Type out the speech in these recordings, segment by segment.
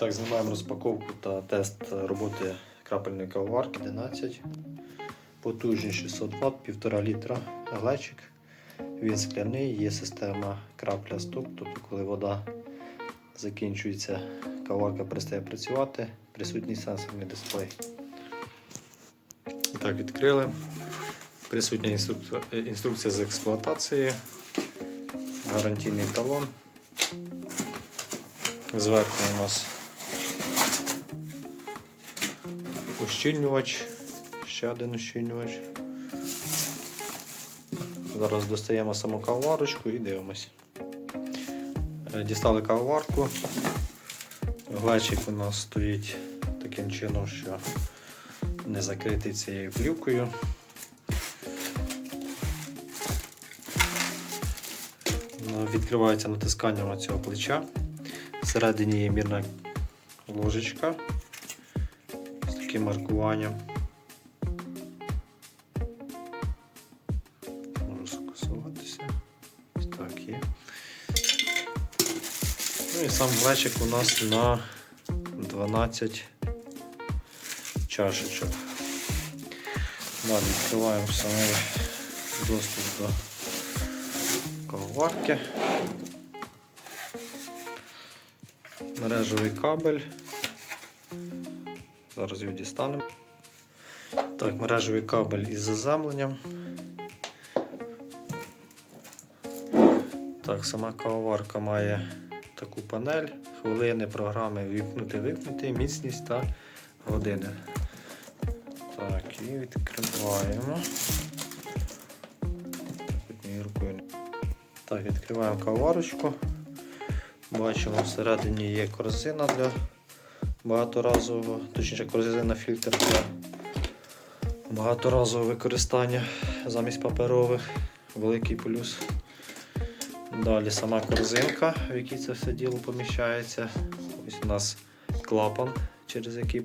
Так, знімаємо розпаковку та тест роботи крапельної кавоварки 11. Потужність 600 Вт, 1,5 літра глечик. Він скляний, є система крапля стоп, тобто коли вода закінчується, кавоварка перестає працювати, присутній сенсорний дисплей. Так, відкрили. Присутня інструкція, інструкція з експлуатації, гарантійний талон. Зверху у нас ущільнювач, ще один ущільнювач. Зараз достаємо саму кавоварочку і дивимось. Е, Дістали кавоварку. Глечик у нас стоїть таким чином, що не закритий цією плівкою. Ну, Відкривається натисканням цього плеча. Всередині є мірна ложечка з таким маркуванням. Можу сфокусуватися. Ось так є. Ну і сам глечик у нас на 12 чашечок. Далі відкриваємо самий доступ до кавоварки. мережевий кабель. Зараз його дістанемо. Так, мережевий кабель із заземленням. Так, сама кавоварка має таку панель, хвилини, програми вімкнути, вимкнути, міцність та години. Так, і відкриваємо. Так, відкриваємо кавоварочку. Бачимо, всередині є корзина для багаторазового, точніше корзина фільтр для багаторазового використання замість паперових. Великий плюс. Далі сама корзинка, в якій це все діло поміщається. Ось у нас клапан, через який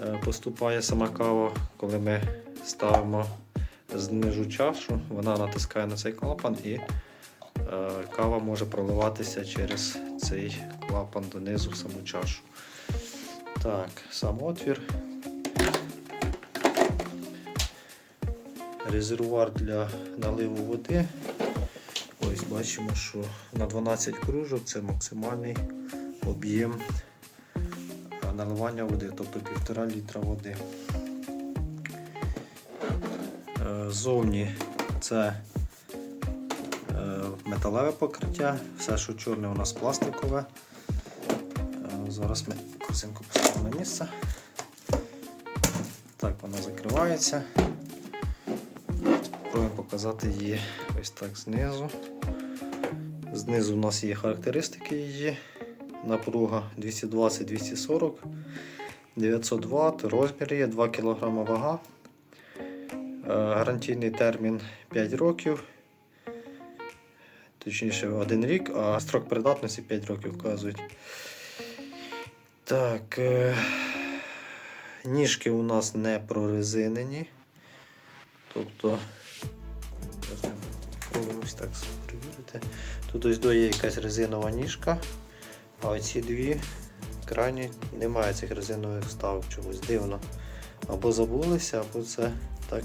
е, поступає сама кава. Коли ми ставимо знижу чашу, вона натискає на цей клапан і кава може проливатися через цей клапан донизу в саму чашу. Так, сам отвір. Резервуар для наливу води. Ось бачимо, що на 12 кружок це максимальний об'єм е, наливання води, тобто 1,5 літра води. Е, Зовні це е, металеве покриття, все, що чорне, у нас пластикове. Е, Зараз ми корзинку поставимо на місце. Так, вона закривається. Спробуємо показати її ось так знизу. Знизу у нас є характеристики її. Напруга 220-240, 900 Вт, розмір є 2 кг вага. Е, Гарантійний термін 5 років. Точніше 1 рік, а строк придатності 5 років вказують. Так, е, ніжки у нас не прорезинені. Тобто, ось так перевірити. Тут ось до є якась резинова ніжка, а оці дві крайні немає цих резинових вставок чомусь дивно. Або забулися, або це так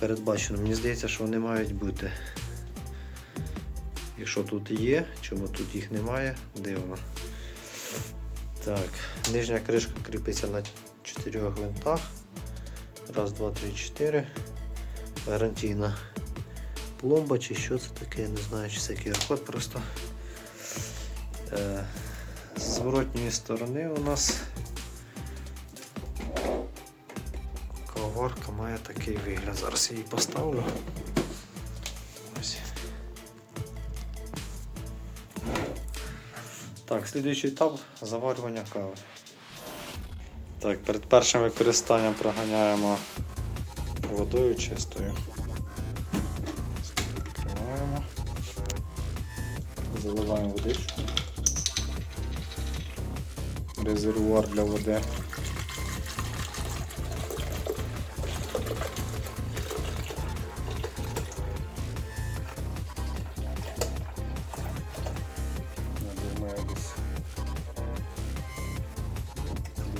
передбачено. Мені здається, що вони мають бути. Якщо тут є, чому тут їх немає, дивно. Так, нижня кришка кріпиться на 4 гвинтах. Раз, два, три, чотири. Гарантійна пломба чи що це таке, не знаю, чи це QR-код просто. Е, з зворотньої сторони у нас каварка має такий вигляд. Зараз я її поставлю. Так, слідуючий етап заварювання кави. Так, перед першим використанням проганяємо водою чистою. Відкриваємо. Заливаємо водичку. Резервуар для води.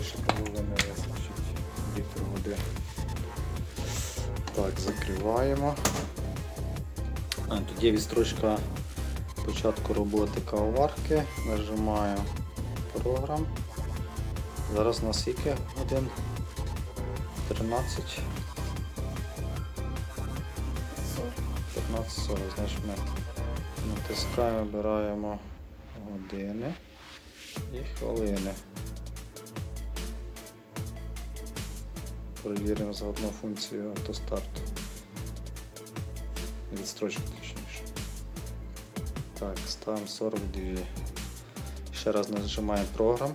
шпилу не літру води. Так, закриваємо. Тоді Тут є відстрочка початку роботи кавоварки. Нажимаю програм. Зараз у нас скільки годин? 13. 15.40, значить ми натискаємо, обираємо години і хвилини. Перевіримо заодно функцію автостарту. Відстрочку точніше. Так, ставимо 42. Ще раз нажимаємо програм.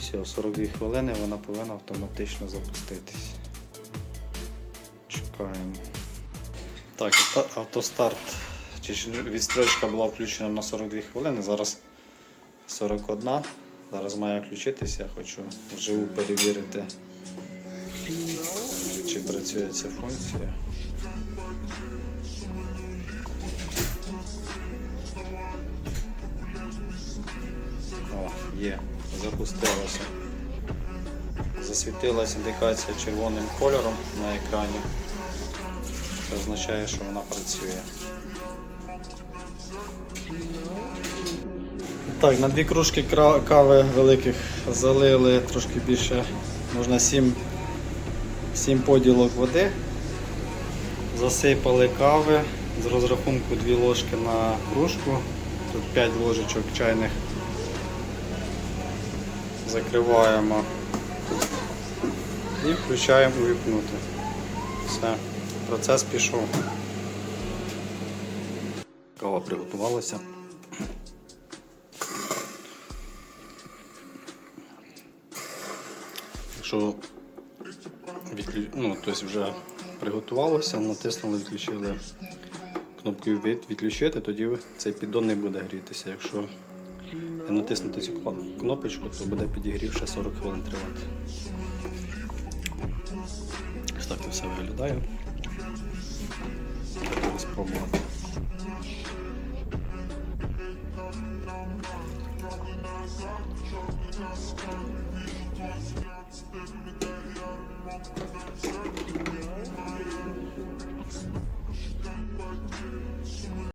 Все, 42 хвилини вона повинна автоматично запуститись. Чекаємо. Так, авто- автостарт. Відстрочка була включена на 42 хвилини, зараз 41. Зараз має включитися, я хочу вживу перевірити, чи працює ця функція. О, є, запустилося. Засвітилася індикація червоним кольором на екрані. Це означає, що вона працює. Так, на дві кружки кави великих залили трошки більше, можна 7, 7 поділок води. Засипали кави з розрахунку 2 ложки на кружку. Тут 5 ложечок чайних. Закриваємо і включаємо увімкнути. Все, процес пішов. Кава приготувалася. Якщо відклю... ну, тобто вже приготувалося, натиснули, відключили кнопкою від- відключити, тоді цей піддон не буде грітися. Якщо натиснути цю кнопочку, то буде підігрів ще 40 хвилин тривати. Ось так це все виглядає. Спробувати.